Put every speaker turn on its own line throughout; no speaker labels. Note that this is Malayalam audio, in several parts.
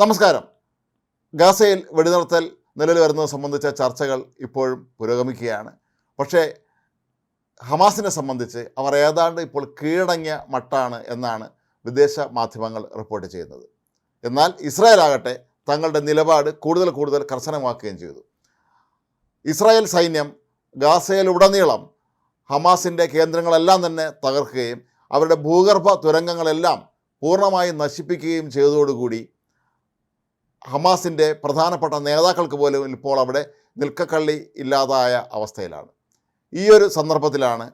നമസ്കാരം. ഗാസയിൽ വെടിനിർത്തൽ നിലവിൽ വരുന്നത് സംബന്ധിച്ച ചർച്ചകൾ ഇപ്പോഴും പുരോഗമിക്കുകയാണ്. പക്ഷേ ഹമാസിനെ സംബന്ധിച്ച് അവർ ഏതാണ്ട് ഇപ്പോൾ കീഴടങ്ങിയ മട്ടാണ് എന്നാണ് വിദേശ മാധ്യമങ്ങൾ റിപ്പോർട്ട് ചെയ്യുന്നത്. എന്നാൽ ഇസ്രായേൽ ആകട്ടെ തങ്ങളുടെ നിലപാട് കൂടുതൽ കൂടുതൽ കർശനമാക്കുകയും ചെയ്തു. ഇസ്രായേൽ സൈന്യം ഗാസയിലുടനീളം ഹമാസിന്റെ കേന്ദ്രങ്ങളെല്ലാം തന്നെ തകർക്കുകയും അവരുടെ ഭൂഗർഭ തുരങ്കങ്ങളെല്ലാം പൂർണമായും നശിപ്പിക്കുകയും ചെയ്തതോടുകൂടി ഹമാസിന്റെ പ്രധാനപ്പെട്ട നേതാക്കൾക്ക് പോലും ഇപ്പോൾ അവിടെ നിൽക്കക്കള്ളി ഇല്ലാതായ അവസ്ഥയിലാണ്. ഈ ഒരു സന്ദർഭത്തിലാണ്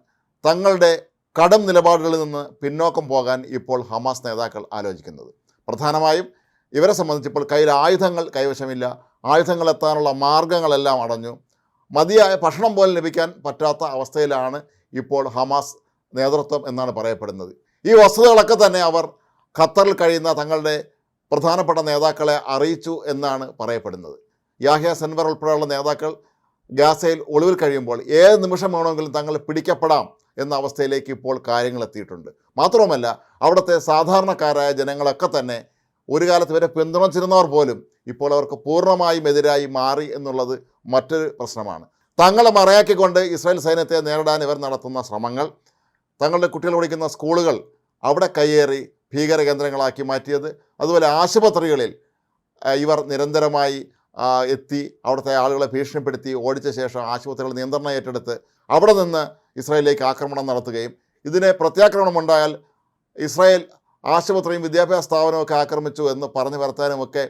തങ്ങളുടെ കടം നിലപാടുകളിൽ നിന്ന് പിന്നോക്കം പോകാൻ ഇപ്പോൾ ഹമാസ് നേതാക്കൾ ആലോചിക്കുന്നത്. പ്രധാനമായും ഇവരെ സംബന്ധിച്ച് ഇപ്പോൾ കയ്യിൽ ആയുധങ്ങൾ കൈവശമില്ല. ആയുധങ്ങൾ എത്താനുള്ള മാർഗങ്ങളെല്ലാം അടഞ്ഞു. മതിയായ ഭക്ഷണം പോലും ലഭിക്കാൻ പറ്റാത്ത അവസ്ഥയിലാണ് ഇപ്പോൾ ഹമാസ് നേതൃത്വം എന്നാണ് പറയപ്പെടുന്നത്. ഈ വസ്തുതകളൊക്കെ തന്നെ അവർ ഖത്തറിൽ കഴിയുന്ന തങ്ങളുടെ പ്രധാനപ്പെട്ട നേതാക്കളെ അറിയിച്ചു എന്നാണ് പറയപ്പെടുന്നത്. യാഹ്യ സെൻവർ ഉൾപ്പെടെയുള്ള നേതാക്കൾ ഗാസയിൽ ഒളിവിൽ കഴിയുമ്പോൾ ഏത് നിമിഷം വേണമെങ്കിലും തങ്ങൾ പിടിക്കപ്പെടാം എന്ന അവസ്ഥയിലേക്ക് ഇപ്പോൾ കാര്യങ്ങൾ എത്തിയിട്ടുണ്ട്. മാത്രവുമല്ല അവിടുത്തെ സാധാരണക്കാരായ ജനങ്ങളൊക്കെ തന്നെ ഒരു കാലത്ത് വരെ പിന്തുണച്ചിരുന്നവർ പോലും ഇപ്പോൾ അവർക്ക് പൂർണമായും എതിരായി മാറി എന്നുള്ളത് മറ്റൊരു പ്രശ്നമാണ്. തങ്ങളെ മറയാക്കിക്കൊണ്ട് ഇസ്രായേൽ സൈന്യത്തെ നേരിടാൻ ഇവർ നടത്തുന്ന ശ്രമങ്ങൾ തങ്ങളുടെ കുട്ടികൾ പഠിക്കുന്ന സ്കൂളുകൾ അവിടെ കയ്യേറി ഭീകര കേന്ദ്രങ്ങളാക്കി മാറ്റിയത്. അതുപോലെ ആശുപത്രികളിൽ ഇവർ നിരന്തരമായി എത്തി അവിടുത്തെ ആളുകളെ ഭീഷണിപ്പെടുത്തി ഓടിച്ച ശേഷം ആശുപത്രികൾ നിയന്ത്രണം ഏറ്റെടുത്ത് അവിടെ നിന്ന് ഇസ്രായേലിലേക്ക് ആക്രമണം നടത്തുകയും ഇതിന് പ്രത്യാക്രമണമുണ്ടായാൽ ഇസ്രായേൽ ആശുപത്രിയും വിദ്യാഭ്യാസ സ്ഥാപനവും ഒക്കെ ആക്രമിച്ചു എന്ന് പറഞ്ഞു വരുത്താനുമൊക്കെ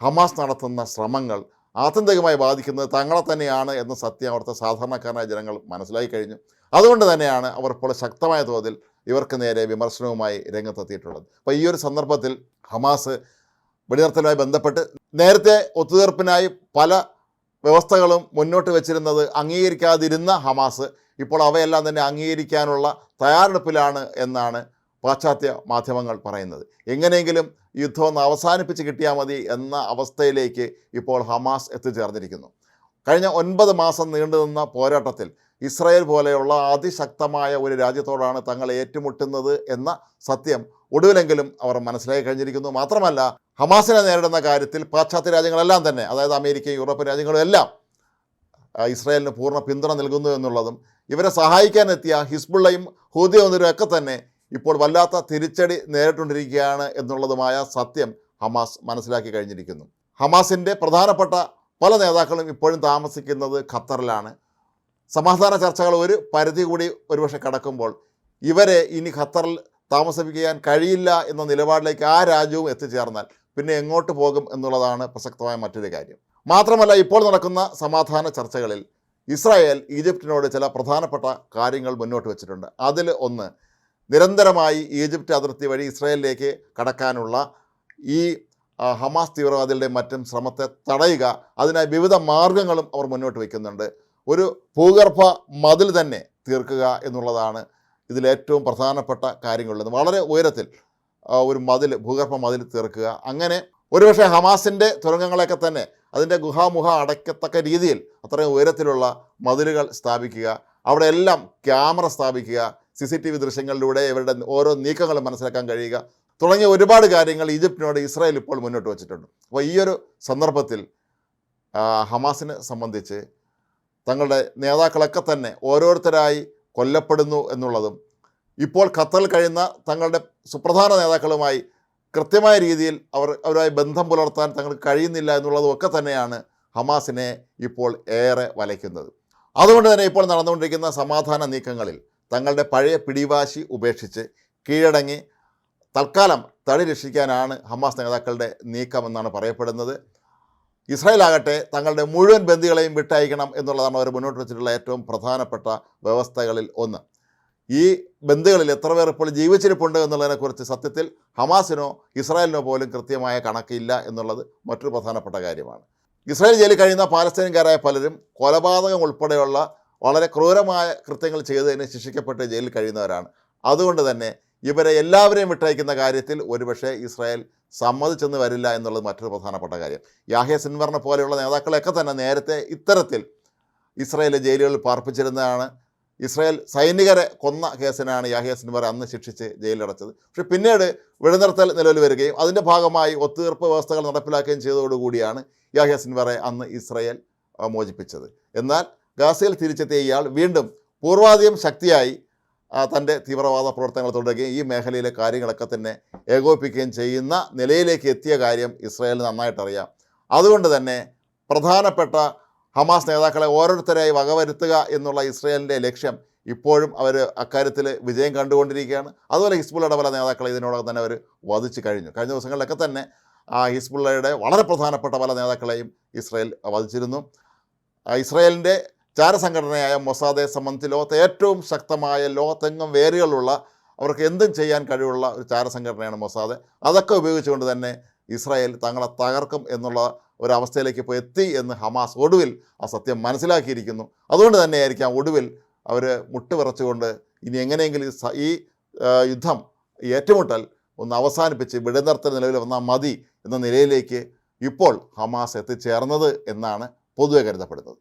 ഹമാസ് നടത്തുന്ന ശ്രമങ്ങൾ ആത്യന്തികമായി ബാധിക്കുന്നത് തങ്ങളെ തന്നെയാണ് എന്ന സത്യം അവിടുത്തെ സാധാരണക്കാരനായ ജനങ്ങൾ മനസ്സിലാക്കി കഴിഞ്ഞു. അതുകൊണ്ട് തന്നെയാണ് അവർ ഇപ്പോൾ ശക്തമായ തോതിൽ ഇവർക്ക് നേരെ വിമർശനവുമായി രംഗത്തെത്തിയിട്ടുള്ളത്. അപ്പോൾ ഈ ഒരു സന്ദർഭത്തിൽ ഹമാസ് വെടിനിർത്തലുമായി ബന്ധപ്പെട്ട് നേരത്തെ ഒത്തുതീർപ്പിനായി പല വ്യവസ്ഥകളും മുന്നോട്ട് വെച്ചിരുന്നത് അംഗീകരിക്കാതിരുന്ന ഹമാസ് ഇപ്പോൾ അവയെല്ലാം തന്നെ അംഗീകരിക്കാനുള്ള തയ്യാറെടുപ്പിലാണ് എന്നാണ് പാശ്ചാത്യ മാധ്യമങ്ങൾ പറയുന്നത്. എങ്ങനെയെങ്കിലും യുദ്ധം ഒന്ന് അവസാനിപ്പിച്ച് കിട്ടിയാൽ മതി എന്ന അവസ്ഥയിലേക്ക് ഇപ്പോൾ ഹമാസ് എത്തിച്ചേർന്നിരിക്കുന്നു. കഴിഞ്ഞ ഒൻപത് മാസം നീണ്ടുനിന്ന പോരാട്ടത്തിൽ ഇസ്രായേൽ പോലെയുള്ള അതിശക്തമായ ഒരു രാജ്യത്തോടാണ് തങ്ങൾ ഏറ്റുമുട്ടുന്നത് എന്ന സത്യം ഒടുവിലെങ്കിലും അവർ മനസ്സിലാക്കി കഴിഞ്ഞിരിക്കുന്നു. മാത്രമല്ല ഹമാസിനെ നേരിടുന്ന കാര്യത്തിൽ പാശ്ചാത്യ രാജ്യങ്ങളെല്ലാം തന്നെ അതായത് അമേരിക്ക യൂറോപ്യൻ രാജ്യങ്ങളും എല്ലാം ഇസ്രായേലിന് പൂർണ പിന്തുണ നൽകുന്നു എന്നുള്ളതും ഇവരെ സഹായിക്കാനെത്തിയ ഹിസ്ബുള്ളയും ഹൂദിയൊന്നിരും ഒക്കെ തന്നെ ഇപ്പോൾ വല്ലാത്ത തിരിച്ചടി നേരിട്ടുകൊണ്ടിരിക്കുകയാണ് എന്നുള്ളതുമായ സത്യം ഹമാസ് മനസ്സിലാക്കി കഴിഞ്ഞിരിക്കുന്നു. ഹമാസിന്റെ പ്രധാനപ്പെട്ട പല നേതാക്കളും ഇപ്പോഴും താമസിക്കുന്നത് ഖത്തറിലാണ്. സമാധാന ചർച്ചകൾ ഒരു പരിധി കൂടി ഒരുപക്ഷെ കടക്കുമ്പോൾ ഇവരെ ഇനി ഖത്തറിൽ താമസിപ്പിക്കാൻ കഴിയില്ല എന്ന നിലപാടിലേക്ക് ആ രാജ്യവും എത്തിച്ചേർന്നാൽ പിന്നെ എങ്ങോട്ട് പോകും എന്നുള്ളതാണ് പ്രസക്തമായ മറ്റൊരു കാര്യം. മാത്രമല്ല ഇപ്പോൾ നടക്കുന്ന സമാധാന ചർച്ചകളിൽ ഇസ്രായേൽ ഈജിപ്തിനോട് ചില പ്രധാനപ്പെട്ട കാര്യങ്ങൾ മുന്നോട്ട് വെച്ചിട്ടുണ്ട്. അതിൽ ഒന്ന് നിരന്തരമായി ഈജിപ്റ്റ് അതിർത്തി വഴി ഇസ്രായേലിലേക്ക് കടക്കാനുള്ള ഈ ഹമാസ് തീവ്രവാദികളുടെ മറ്റും ശ്രമത്തെ തടയുക അതിനായി വിവിധ മാർഗങ്ങളും അവർ മുന്നോട്ട് വയ്ക്കുന്നുണ്ട്. ഒരു ഭൂഗർഭ മതിൽ തന്നെ തീർക്കുക എന്നുള്ളതാണ് ഇതിലേറ്റവും പ്രധാനപ്പെട്ട കാര്യങ്ങളുള്ളത്. വളരെ ഉയരത്തിൽ ഒരു മതിൽ ഭൂഗർഭ മതിൽ തീർക്കുക. അങ്ങനെ ഒരുപക്ഷെ ഹമാസിന്റെ തുരങ്കങ്ങളൊക്കെ തന്നെ അതിന്റെ ഗുഹാമുഖ അടയ്ക്കത്തക്ക രീതിയിൽ അത്രയും ഉയരത്തിലുള്ള മതിലുകൾ സ്ഥാപിക്കുക. അവിടെ എല്ലാം ക്യാമറ സ്ഥാപിക്കുക. സി സി ടി വി ദൃശ്യങ്ങളിലൂടെ ഇവരുടെ ഓരോ നീക്കങ്ങളും മനസ്സിലാക്കാൻ കഴിയുക. തുടങ്ങിയ ഒരുപാട് കാര്യങ്ങൾ ഈജിപ്തിനോട് ഇസ്രായേൽ ഇപ്പോൾ മുന്നോട്ട് വച്ചിട്ടുണ്ട്. അപ്പോൾ ഈ ഒരു സന്ദർഭത്തിൽ ഹമാസിനെ സംബന്ധിച്ച് തങ്ങളുടെ നേതാക്കളൊക്കെ തന്നെ ഓരോരുത്തരായി കൊല്ലപ്പെടുന്നു എന്നുള്ളതും ഇപ്പോൾ ഖത്തറിൽ കഴിയുന്ന തങ്ങളുടെ സുപ്രധാന നേതാക്കളുമായി കൃത്യമായ രീതിയിൽ അവർ അവരുമായി ബന്ധം പുലർത്താൻ തങ്ങൾക്ക് കഴിയുന്നില്ല എന്നുള്ളതും ഒക്കെ തന്നെയാണ് ഹമാസിനെ ഇപ്പോൾ ഏറെ വലയ്ക്കുന്നത്. അതുകൊണ്ട് തന്നെ ഇപ്പോൾ നടന്നുകൊണ്ടിരിക്കുന്ന സമാധാന നീക്കങ്ങളിൽ തങ്ങളുടെ പഴയ പിടിവാശി ഉപേക്ഷിച്ച് കീഴടങ്ങി തൽക്കാലം തടി രക്ഷിക്കാനാണ് ഹമാസ് നേതാക്കളുടെ നീക്കമെന്നാണ് പറയപ്പെടുന്നത്. ഇസ്രായേൽ ആകട്ടെ തങ്ങളുടെ മുഴുവൻ ബന്ദികളെയും വിട്ടയക്കണം എന്നുള്ളതാണ് അവർ മുന്നോട്ട് വെച്ചിട്ടുള്ള ഏറ്റവും പ്രധാനപ്പെട്ട വ്യവസ്ഥകളിൽ ഒന്ന്. ഈ ബന്ധുകളിൽ എത്ര പേർ ഇപ്പോൾ ജീവിച്ചിരിപ്പുണ്ട് എന്നുള്ളതിനെക്കുറിച്ച് സത്യത്തിൽ ഹമാസിനോ ഇസ്രായേലിനോ പോലും കൃത്യമായ കണക്കില്ല എന്നുള്ളത് മറ്റൊരു പ്രധാനപ്പെട്ട കാര്യമാണ്. ഇസ്രായേൽ ജയിലിൽ കഴിയുന്ന പാലസ്തീൻകാരായ പലരും കൊലപാതകം ഉൾപ്പെടെയുള്ള വളരെ ക്രൂരമായ കൃത്യങ്ങൾ ചെയ്തതിന് ശിക്ഷിക്കപ്പെട്ട് ജയിലിൽ കഴിയുന്നവരാണ്. അതുകൊണ്ട് തന്നെ ഇവരെ എല്ലാവരെയും വിട്ടയക്കുന്ന കാര്യത്തിൽ ഒരുപക്ഷെ ഇസ്രായേൽ സമ്മതിച്ചെന്ന് വരില്ല എന്നുള്ളത് മറ്റൊരു പ്രധാനപ്പെട്ട കാര്യം. യാഹ്യ സിൻവറിനെ പോലെയുള്ള നേതാക്കളെയൊക്കെ തന്നെ നേരത്തെ ഇത്തരത്തിൽ ഇസ്രയേലിലെ ജയിലുകളിൽ പാർപ്പിച്ചിരുന്നതാണ്. ഇസ്രായേൽ സൈനികരെ കൊന്ന കേസിനാണ് യാഹിയ സിൻവർ അന്ന് ശിക്ഷിച്ച് ജയിലിലടച്ചത്. പക്ഷെ പിന്നീട് വെടിനിർത്തൽ നിലവിൽ വരികയും അതിന്റെ ഭാഗമായി ഒത്തുതീർപ്പ് വ്യവസ്ഥകൾ നടപ്പിലാക്കുകയും ചെയ്തതോടുകൂടിയാണ് യാഹിയ സിൻവറെ അന്ന് ഇസ്രായേൽ മോചിപ്പിച്ചത്. എന്നാൽ ഗാസയിൽ തിരിച്ചെത്തിയ ഇയാൾ വീണ്ടും പൂർവാധികം ശക്തിയായി തന്റെ തീവ്രവാദ പ്രവർത്തനങ്ങൾ തുടരുകയും ഈ മേഖലയിലെ കാര്യങ്ങളൊക്കെ തന്നെ ഏകോപിപ്പിക്കുകയും ചെയ്യുന്ന നിലയിലേക്ക് എത്തിയ കാര്യം ഇസ്രായേലിന് നന്നായിട്ടറിയാം. അതുകൊണ്ട് തന്നെ പ്രധാനപ്പെട്ട ഹമാസ് നേതാക്കളെ ഓരോരുത്തരായി വകവരുത്തുക എന്നുള്ള ഇസ്രായേലിന്റെ ലക്ഷ്യം ഇപ്പോഴും അവർ അക്കാര്യത്തിൽ വിജയം കണ്ടുകൊണ്ടിരിക്കുകയാണ്. അതുപോലെ ഹിസ്ബുള്ളയുടെ പല നേതാക്കളെ ഇതിനോടകം തന്നെ അവർ വധിച്ചു കഴിഞ്ഞു. കഴിഞ്ഞ ദിവസങ്ങളിലൊക്കെ തന്നെ ആ ഹിസ്ബുള്ളയുടെ വളരെ പ്രധാനപ്പെട്ട പല നേതാക്കളെയും ഇസ്രായേൽ വധിച്ചിരുന്നു. ഇസ്രായേലിന്റെ ചാരസംഘടനയായ മൊസാദെ സംബന്ധിച്ച് ലോകത്തെ ഏറ്റവും ശക്തമായ ലോകത്തെങ്ങും വേരുകളുള്ള അവർക്ക് എന്തും ചെയ്യാൻ കഴിവുള്ള ഒരു ചാരസംഘടനയാണ് മൊസാദെ. അതൊക്കെ ഉപയോഗിച്ചുകൊണ്ട് തന്നെ ഇസ്രായേൽ തങ്ങളെ തകർക്കും എന്നുള്ള ഒരവസ്ഥയിലേക്ക് ഇപ്പോൾ എത്തി എന്ന് ഹമാസ് ഒടുവിൽ ആ സത്യം മനസ്സിലാക്കിയിരിക്കുന്നു. അതുകൊണ്ട് തന്നെയായിരിക്കാം ഒടുവിൽ അവർ മുട്ടുവിറച്ചുകൊണ്ട് ഇനി എങ്ങനെയെങ്കിലും ഈ യുദ്ധം ഏറ്റുമുട്ടൽ ഒന്ന് അവസാനിപ്പിച്ച് വെടിനിർത്തൽ നിലവിൽ വന്നാൽ മതി എന്ന നിലയിലേക്ക് ഇപ്പോൾ ഹമാസ് എത്തിച്ചേർന്നത് എന്നാണ് പൊതുവെ കരുതപ്പെടുന്നത്.